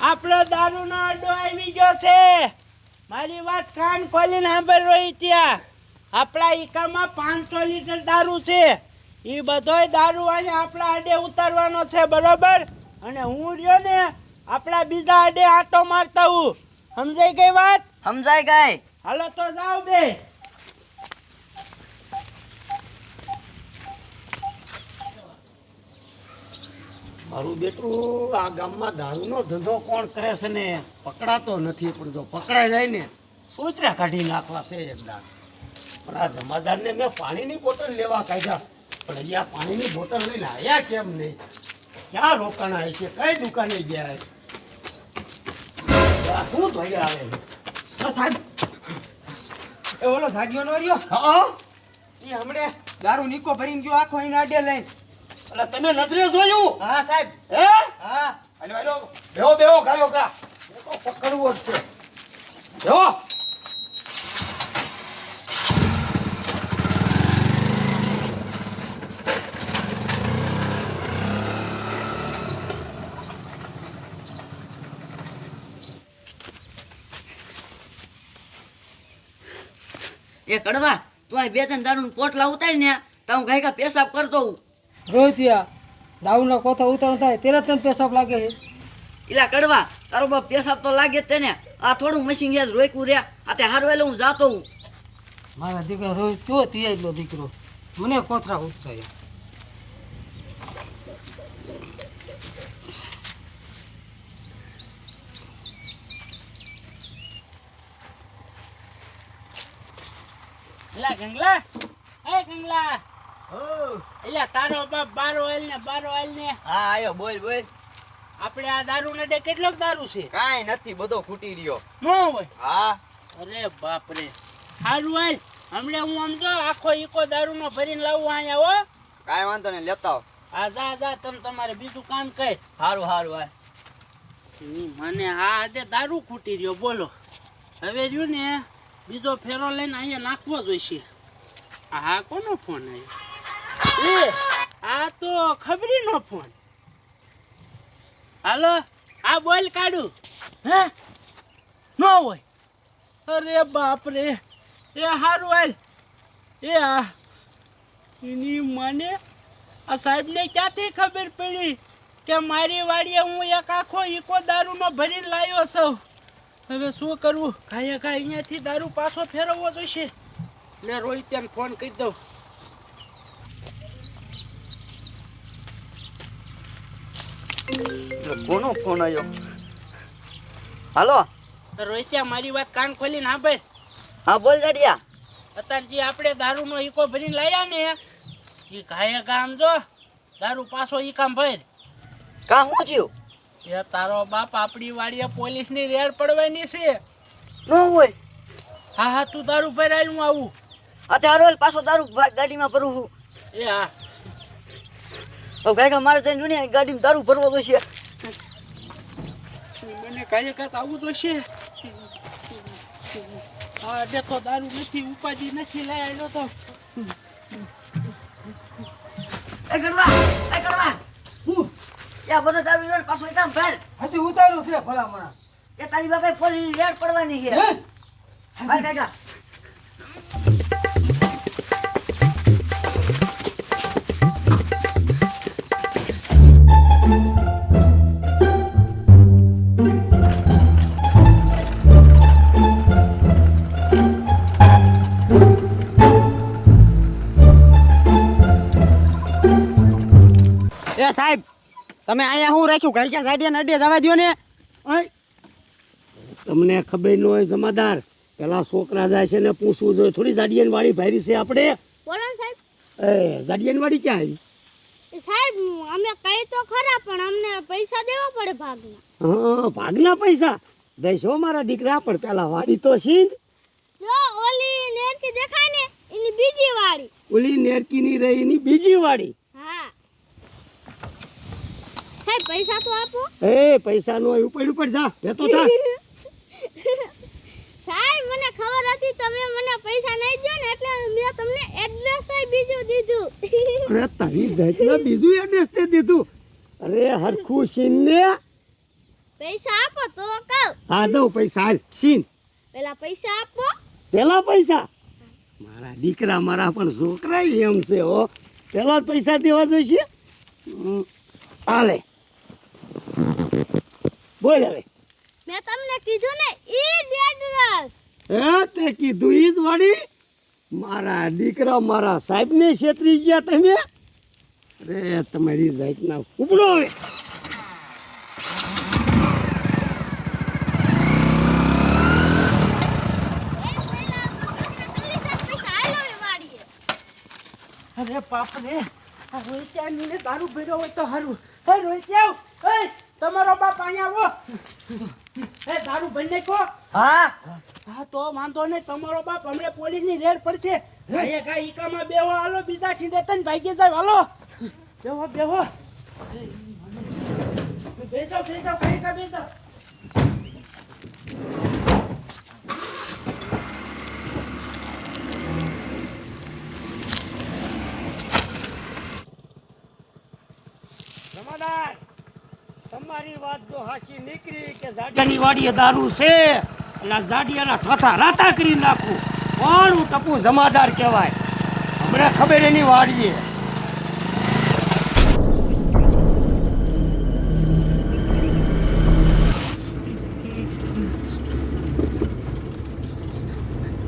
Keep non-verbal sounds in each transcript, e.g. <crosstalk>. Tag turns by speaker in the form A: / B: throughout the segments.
A: આપણો દારૂનો અડ્ડો આવી ગયો છે. મારી વાત કાન ખોલીને સાંભળ રહી ત્યાં. આપણા ઈકામાં પાંચસો લીટર દારૂ છે. એ બધોય દારૂ અહીંયા આપણા આડે ઉતારવાનો છે બરોબર? અને હું રહ્યો ને આપણા બીજા આડે આટો મારતા હું સમજાઈ ગઈ વાત?
B: સમજાય ગાય
A: હાલો તો જાઓ બે.
C: મારું બેટું આ ગામમાં દારૂનો ધંધો કોણ કરે છે ને? પકડાતો નથી પણ જો પકડાઈ જાય ને સોતરા કાઢી નાખવા છે એકદમ પણ આ જમાદારને મેં પાણીની બોટલ લેવા કાઢ્યા. પણ અહીંયા પાણીની બોટલ લઈને આવ્યા કેમ નહીં? ક્યાં રોકાણ આવે છે? કઈ દુકાને ગયા? શું ધોઈ આવે
D: સાહેબ. એ ઓલો સાગીઓ નો રહ્યો?
C: હા
D: એ હમણે દારૂ નીકો ભરીને ગયો આખો અહીં આડે લઈને.
C: એટલે તમે નજરે જોયું?
D: હા સાહેબ.
C: હે?
D: હા.
C: હાલો હાલો બેહો બેહો ગાયો કા એ પકડવો જ છે. બેહો.
B: એ કડવા તું આ બે ત્રણ દારૂ પોટલા ઉતારી ને તો હું ગાયકા પેશાબ કરતો હું
E: રોહિતિયા દારૂના કોથા ઉતારણ થાય તેરા તને પેશાબ લાગે છે?
B: એલા કડવા તારો બાપ પેશાબ તો લાગે જ તેને આ થોડું મશીન યાદ રોક્યું રે. આ તે હારું એટલે હું જાતો હું.
E: મારા દીકરા રોહિત કયો તિયા દીકરો? મને કોથરા ઉતરાય.
A: એલા ગંગલા. એ ગંગલા. એલા તારો બાપ બારો આલ ને બારો આલ ને.
D: હા આયો બોલ બોલ.
A: આપણે આ દારૂ નડે કેટલોક દારૂ છે?
D: કાંઈ નથી બધો ખૂટી રહ્યો.
A: નો હોય?
D: હા.
A: અરે બાપ રે સારું હાલ હમણે હું આમ આખો ઈકો દારૂનો ભરીને લાવું અહીંયા હો.
D: કાંઈ વાંધો નહીં લેતા આવ.
A: આ જા જા તમે તમારે બીજું કામ કર.
D: સારું સારું
A: ઈ મને આ આડે દારૂ ખૂટી રહ્યો બોલો. હવે જો ને બીજો ફેરો લઈને અહીંયા નાખવો જોઈશે. આ હા કોનો ફોન આવ્યો એ, આ તો ખબરીનો ફોન. હાલો, આ બોલ કાઢું હે? ન હોય. અરે બાપ એ હારું હાલ. એ આ, એની મને આ સાહેબને ક્યાંથી ખબર પડી કે મારી વાડીએ હું એક આખો ઈકો દારૂમાં ભરીને લાવ્યો છું? હવે શું કરવું કાંઈ કાંઈ અહીંયાથી દારૂ પાછો ફેરવવો જોઈશે. ને રોહિત્યાને ફોન કરી દઉં.
B: કોનો ફોન આવ્યો હાલો?
A: રોહિત્યા મારી વાત કાન ખોલીને ભાઈ.
B: હા બોલ જાડિયા
A: અત્યારે જે આપણે દારૂનો ઈકો ભરીને લાવ્યા ને એ ઘાયે ગામ જો દારૂ પાછો ઈ કામ ભર.
B: કા હું થયું?
A: એ તારો બાપ આપણી વાડીએ પોલીસની રેડ પડવાની છે.
B: ન હોય.
A: હા હા તું દારૂ ભરાય હું આવું.
B: અત્યારે હાલ પાછો દારૂ ગાડીમાં ભરું છું
A: એ હા.
B: ગાયકા મારે જઈને ગાડીમાં દારૂ ભરવો છે
A: મને કાંઈ કાચ આવું જોઈશે હા એટલે તો દારૂ નથી ઉપાધિ નથી લાયેલો તો.
B: એ કરવા એ કરવા હું? યા બધો દારૂ પાછો કામ ભર
E: હજી ઉતાર્યું છે ભલામણા
B: એ તારી બાપે ફરી રેડ પડવાની છે. હાલ કાકા
D: એ સાહેબ તમે અહીંયા શું રાખ્યું? ઘર ક્યાં ગાડી અડે જવા દો ને.
C: તમને ખબર ન હોય જમાદાર પેલા છોકરા જાય છે ને પૂછવું જોઈએ. થોડી જાડિયન વાડી ભારી છે આપણે.
F: બોલો સાહેબ.
C: એ જાડિયન વાડી ક્યાં આવી?
F: સાહેબ અમે કઈ તો ખરા પણ અમને પૈસા દેવા પડે ભાગના.
C: હા ભાગના પૈસા. દઈશો મારા દીકરા પણ પેલા વાડી તો સિંધ.
F: જો ઓલી નેરકી દેખાય ને એની બીજી વાળી
C: ઓલી નેરકીની રહી એની બીજી વાડી.
F: હા. પૈસા તો આપો.
C: એ પૈસા નો ઉપર ઉપર જા જતો થા. <laughs>
F: સાહેબ મને ખબર હતી તમે મને પૈસા નહીં દો ને એટલે મેં તમને એડ્રેસ બીજું દીધું. <laughs>
C: અરે તારી જાતના બીજું એડ્રેસ તે દીધું. અરે હરખું સીન ને.
F: પૈસા આપો તો કહું.
C: હા દઉં પૈસા હાલ સીન
F: પેલા પૈસા આપો.
C: પેલા પૈસા? મારા દીકરા મારા પણ છોકરા એમ છે હો. પેલા પૈસા દેવા જોઈશે? હાલે. બોલ હવે.
F: મેં તમને કીધું ને ઈ ડેડ રસ
C: હે તે કીધું ઈ જ વાડી મારા દીકરા મારા સાહેબને છેતરી ગયા તમે? અરે તમારી જાતના ઉપડો હવે.
A: અરે બાપ રે આ રોહિત્યા નીને દારૂ ભર્યો હોય તો હારું. હે રોહિત્યા એ તમારો બાપ અહીંયા આવો. એ દારૂ ભરી નાખો
B: હા?
A: હા તો વાંધો નહીં તમારો બાપ હમણાં પોલીસની રેડ પડશે. ભાઈએ કા ઈકામાં બેહો હાલો બીજા સીધે તને ભાગી જાય હાલો. બેહો બેહો. બેસો બેસો કઈ કા બેસો
C: જમાદાર! તમારી વાત જો હાસી નીકળી કે જાડિયાની વાડીએ દારૂ છે. એટલે આ જાડિયાના ઠાઠા રાતા કરી નાખું. કોણ હું ટપુ જમાદાર કહેવાય. હમણાં ખબર એની વાડીએ.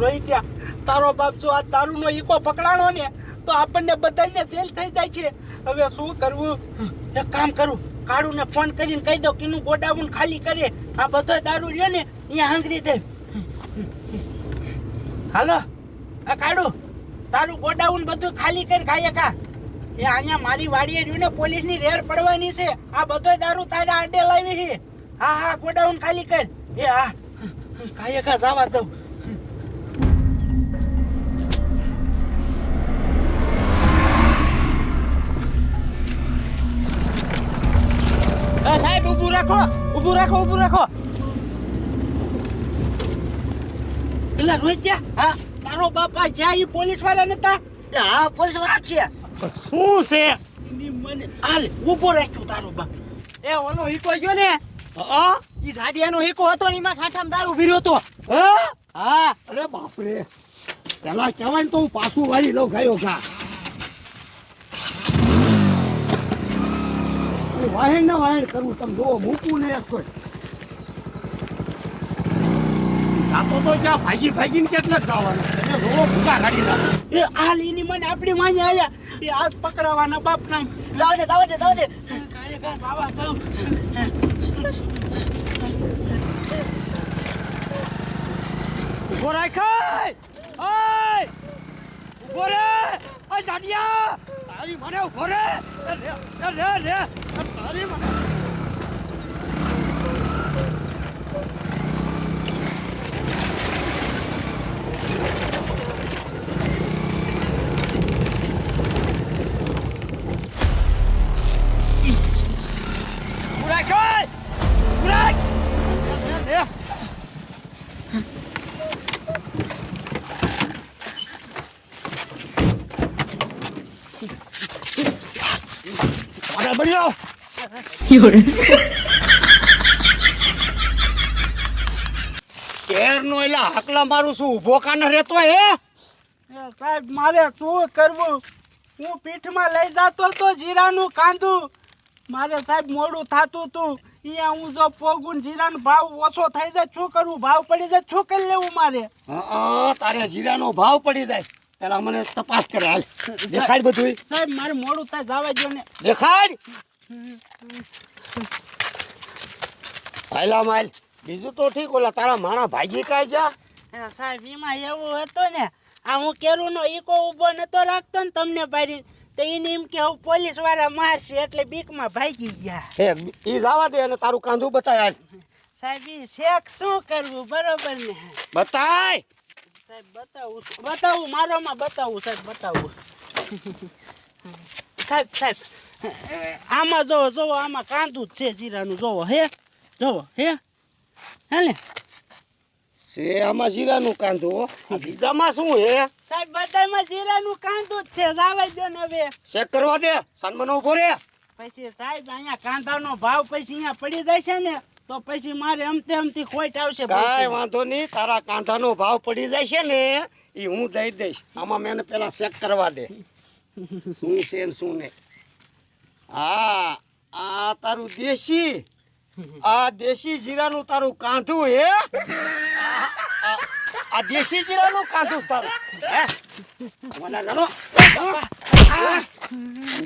A: રોહિત્યા તારો બાપ જો આ દારૂનો ઈકો પકડાણો ને તો આપણને બધાને જેલ થઈ જાય છે. હવે શું કરવું? એક કામ કરું. કાળુને ફોન કરીને કહી દો કીનું ગોડાઉન ખાલી કરે. આ બધો દારૂ રહ્યો ને, અહીંયા હાંગરી દે. હાલો, આ કાળુ, તારું ગોડાઉન બધું ખાલી કરી ખાઈએ કા એ અહીંયા મારી વાડીએ રહ્યું ને, પોલીસની રેડ પડવાની છે. આ બધો દારૂ તારા આડે લાવી છે. હા હા, ગોડાઉન ખાલી કર. એ, હા. ખાઈએ કા જવા દઉં.
D: રાખો ઊભું રાખો ઊભું રાખો.
A: પેલા રોહિત્યા હા? તારો બાપા જ્યાં ઈ પોલીસવાળા નતા?
B: હા પોલીસવાળા જ છે.
C: શું છે?
A: મને હાલ ઊભો રાખ્યો તારો બાપ.
D: એ ઓલો હીકો ગયો ને?
C: હા
D: ઈ જાડિયાનો હીકો હતો ને એમાં ઠાઠામાં દારૂ ભીર્યો હતો.
C: હા?
D: હા.
C: અરે બાપરે પેલા કહેવાય ને તો હું પાછું વાળી લઉં ખાયો ખા અને વાહેણ ને વાહેણ કરું તમે જોવો મૂકવું ને એક જાતો તો જ્યાં ભાગી ભાગીને કેટલાક જવાનું. તમે જોવો ભૂકા કાઢી નાખો
A: એ આ લીની મને આપણી વાંહે આયા. એ આજ પકડાવાના બાપ નામ
B: જાવ દે જાવ દે જાવ દે
A: કાંઈ કા જવા તમ
C: ઊભો રાખાય ઓય! ઊભો રે! ઓય જાડિયા તારી મને ઊભો રે. રે રે તારી મને ઊભો રાખ ઊભો રાખ રે રે બળ્યો કેર નો એટલે હાકલા મારું શું ઊભો કાને રહેતો હે?
A: એ સાહેબ મારે શું કરવું? હું પીઠમાં લઈ જતો તો જીરાનું કાંદું. મારે સાહેબ મોડું થાતું હતું અહીંયા હું જો પોગું જીરાનો ભાવ ઓછો થઈ જાય શું કરવું ભાવ પડી જાય શું કરી લેવું મારે?
C: હા તારે જીરાનો ભાવ પડી જાય. પેલા મને તપાસ કરે હાલ. દેખાડ બધું
A: સાહેબ મારે મોડું થાય જવા દો ને.
C: દેખાડ. હાલા માલ. બીજું તો ઠીક ઓલા તારા માણા ભાગી કાય જા
A: સાહેબ એમાં એવું હતું ને આ હું કેરુનો ઈકો ઊભો નતો રાખતો ને તમને બારી તો એને એમ કે હું પોલીસવાળા મારશે એટલે બીકમાં ભાગી ગયા.
C: હે એ જવા દે અને તારું કાંધું બતાય
A: સાહેબ શેખ શું કરવું બરોબર ને?
C: બતાય.
A: સાહેબ બતાવું. બતાવું મારોમાં બતાવું સાહેબ બતાવું. <laughs> સાહેબ સાહેબ આમાં જોવો જોવો આમાં કાંદું જ છે જીરાનું. જોવો હે? જોવો હે? હે ને?
C: છે આમાં જીરાનું કાંધું બીજામાં શું હે
A: સાહેબ બધામાં જીરાનું કાંદું જ છે. જાવા દો ને હવે.
C: ચેક કરવા દે. સન્મનો ઊભો રે
A: પછી સાહેબ અહીંયા કાંદાનો ભાવ પછી અહીંયા પડી જાય છે ને. તો પછી મારે અમતે અમથી ખોટ આવશે
C: કાંઈ વાંધો નહીં તારા કાંધાનો ભાવ પડી જાય છે ને એ હું દઈ દઈશ. આમાં મેં પેલા ચેક કરવા દે. શું છે ને શું નહીં. હા આ તારું દેશી આ દેશી જીરાનું તારું કાંધું હે? આ- દેશી જીરાનું કાંધું તારું. હે? મને જાણો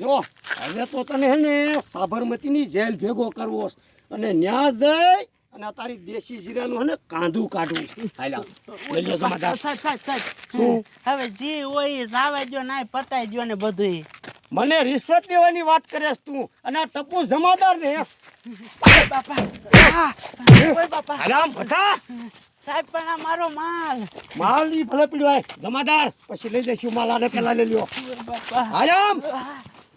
C: જો હવે તો તને હે ને સાબરમતીની જેલ ભેગો કરવો. અને ન્યા જઈ અને તારી દેશી જીરાનું હે ને કાંધું કાઢવું હાલ્યા લઈ
A: સાહેબ સાહેબ
C: શું?
A: હવે જે હોય એ જાવા દ્યો ને પતાઈ દ્યો ને બધું
C: મને રિશ્વત દેવાની વાત કરે તું. અને આ ટપુ જમાદાર ને
A: બાપા. બાપા. સાહેબ પણ આ મારો માલ.
C: માલની ભલે જમાદાર પછી લઈ જઈશું. માલ આને પેલા લઈ લ્યો.
A: ઓય